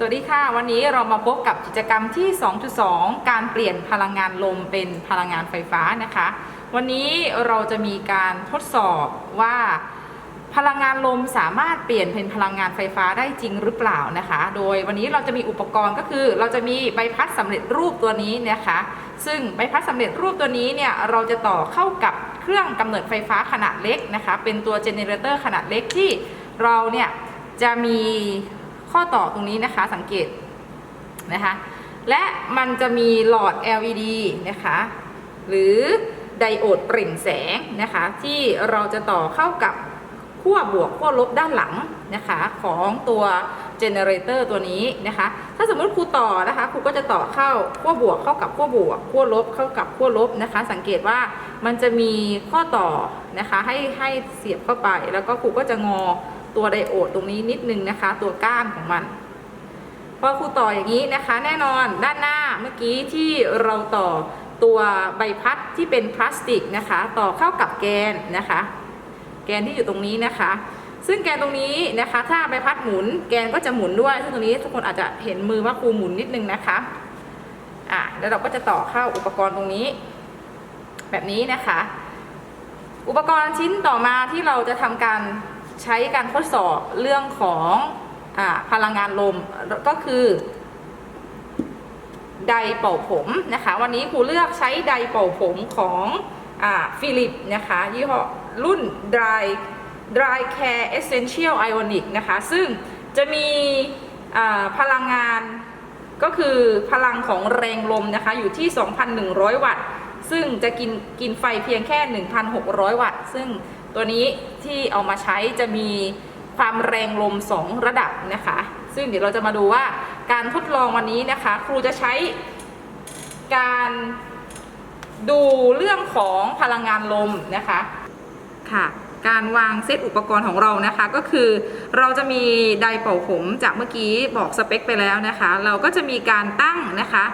สวัสดีค่ะ วันนี้เรามาพบกับกิจกรรมที่ 2.2 การเปลี่ยนพลังงานลมเป็นพลังงานไฟฟ้านะคะ วันนี้เราจะมีการทดสอบว่า พลังงานลมสามารถเปลี่ยนเป็นพลังงานไฟฟ้าได้จริงหรือเปล่านะคะ โดยวันนี้เราจะมีอุปกรณ์ก็คือ เราจะมีใบพัดสำเร็จรูปตัวนี้นะคะ ซึ่งใบพัดสำเร็จรูปตัวนี้เนี่ยเราจะต่อเข้ากับเครื่องกำเนิดไฟฟ้าขนาดเล็กนะคะ เป็นตัวเจเนเรเตอร์ขนาดเล็กที่เราเนี่ยจะมี ข้อต่อตรงนี้นะคะสังเกตนะคะและมันจะมีหลอด LED นะคะหรือไดโอดเปล่งแสงนะคะที่เราจะต่อเข้ากับขั้วบวกขั้วลบด้านหลังนะคะของตัวเจเนเรเตอร์ตัวนี้นะคะถ้าสมมติครูต่อนะคะครูก็จะต่อเข้าขั้วบวกเข้ากับขั้วบวกขั้วลบเข้ากับขั้วลบนะคะ สังเกตว่ามันจะมีข้อต่อนะคะให้ให้เสียบเข้าไปแล้วก็ครูก็จะงอ ตัวไดโอดตรงนี้นิดนึงนะคะ ตัวก้านของมัน พอครูต่ออย่างนี้นะคะ แน่นอนด้านหน้าเมื่อกี้ที่เราต่อตัวใบพัดที่เป็นพลาสติกนะคะ ต่อเข้ากับแกนนะคะ แกนที่อยู่ตรงนี้นะคะ ซึ่งแกนตรงนี้นะคะ ถ้าใบพัดหมุนแกนก็จะหมุนด้วย ซึ่งตรงนี้ทุกคนอาจจะเห็นมือว่าครูหมุนนิดนึงนะคะอะแล้วเราก็จะต่อเข้าอุปกรณ์ตรงนี้ แบบนี้นะคะ อุปกรณ์ชิ้นต่อมาที่เราจะทำการ ใช้การทดสอบเรื่องของอพลังงานลมก็คือไดร์เป่าผมนะคะ วันนี้ครูเลือกใช้ไดร์เป่าผมของฟิลิปนะคะยี่ห้อรุ่น Dry Dry Care Essential Ionic นะคะ ซึ่งจะมีพลังงานก็คือพลังของแรงลมนะคะ อยู่ที่ 2,100 วัตต์ ซึ่งจะกินกินไฟเพียงแค่ 1,600 วัตต์ ซึ่งตัวนี้ที่เอามาใช้จะมีความแรงลม 2 ระดับนะคะ ซึ่งเดี๋ยวเราจะมาดูว่าการทดลองวันนี้นะคะ ครูจะใช้การดูเรื่องของพลังงานลมนะคะค่ะการวางเซตอุปกรณ์ของเรานะคะ ก็คือเราจะมีไดร์เป่าผมจากเมื่อกี้บอกสเปคไปแล้วนะคะ เราก็จะมีการตั้งนะคะ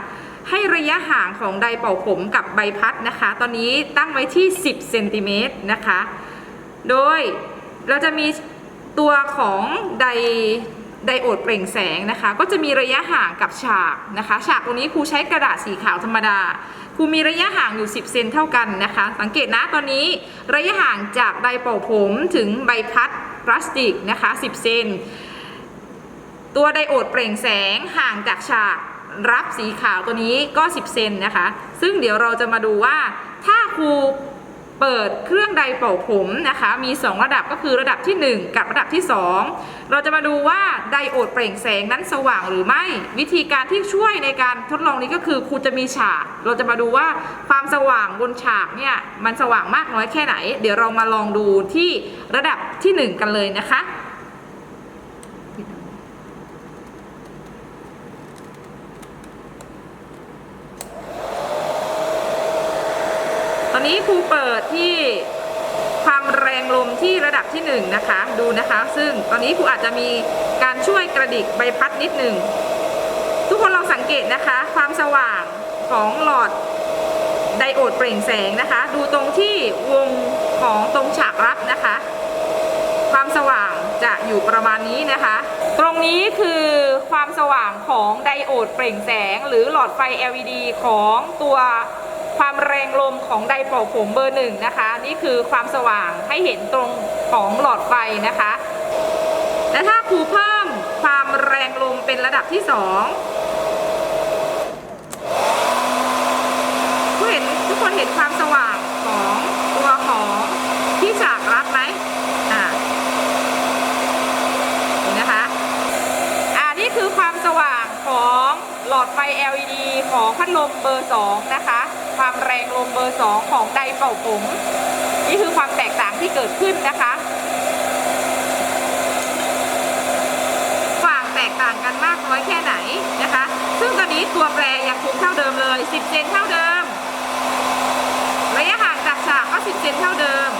ให้ระยะห่างของไดร์เป่าผมกับใบพัดนะคะ ตอนนี้ตั้งไว้ที่ 10เซนติเมตรนะคะ โดยเราจะมีตัวของไดไดโอดเปล่งแสงนะคะ ก็จะมีระยะห่างกับฉากนะคะ ฉากตรงนี้ครูใช้กระดาษสีขาวธรรมดาครูมีระยะห่างอยู่ 10 เซนเท่ากันนะคะ สังเกตนะตอนนี้ระยะห่างจากไดเป่าผมถึงใบพัดพลาสติกนะคะ 10 เซน ตัวไดโอดเปล่งแสงห่างจากฉาก รับสีขาวตัวนี้ก็ 10 เซนนะคะ ซึ่งเดี๋ยวเราจะมาดูว่าถ้าครูเปิดเครื่องไดเป่าผมนะคะ มี 2 ระดับก็คือระดับที่ 1 กับระดับที่ 2 เราจะมาดูว่าไดโอดเปล่งแสงนั้นสว่างหรือไม่ วิธีการที่ช่วยในการทดลองนี้ก็คือครูจะมีฉาก เราจะมาดูว่าความสว่างบนฉากเนี่ยมันสว่างมากน้อยแค่ไหน เดี๋ยวเรามาลองดูที่ระดับที่ 1 กันเลยนะคะ ตอนนี้ครูเปิดที่ความแรงลมที่ระดับที่1นงนะคะ ดูนะคะ ซึ่งตอนนี้ครูอาจจะมีการช่วยกระดิกใบพัดนิดหนึ่ง ทุกคนลองสังเกตนะคะ ความสว่างของหลอดไดโอดเปล่งแสงนะคะ ดูตรงที่วงของตรงฉากรับนะคะ ความสว่างจะอยู่ประมาณนี้นะคะ ตรงนี้คือความสว่างของไดโอดเปล่งแสง หรือหลอดไฟ LED ของตัว ความแรงลมของไดเป่าผมเบอร์หนึ่งนะคะ นี่คือความสว่างให้เห็นตรงของหลอดไฟนะคะ และถ้าครูเพิ่มความแรงลมเป็นระดับที่สองผู้เห็นทุกคนเห็นความสว่างของตัวของที่ฉากรับไหมอ่านี่นะคะอ่านี่คือความสว่างของหลอดไฟ LED ของพัดลมเบอร์ 2 นะคะ ความแรงลมเบอร์ 2 ของไดเป่าผม นี่คือความแตกต่างที่เกิดขึ้นนะคะความแตกต่างกันมากน้อยแค่ไหนนะคะ ซึ่งตอนนี้ตัวแปรยังคงเท่าเดิมเลย 10 เซนเท่าเดิม ระยะห่างจากฉากก็ 10 เซนเท่าเดิม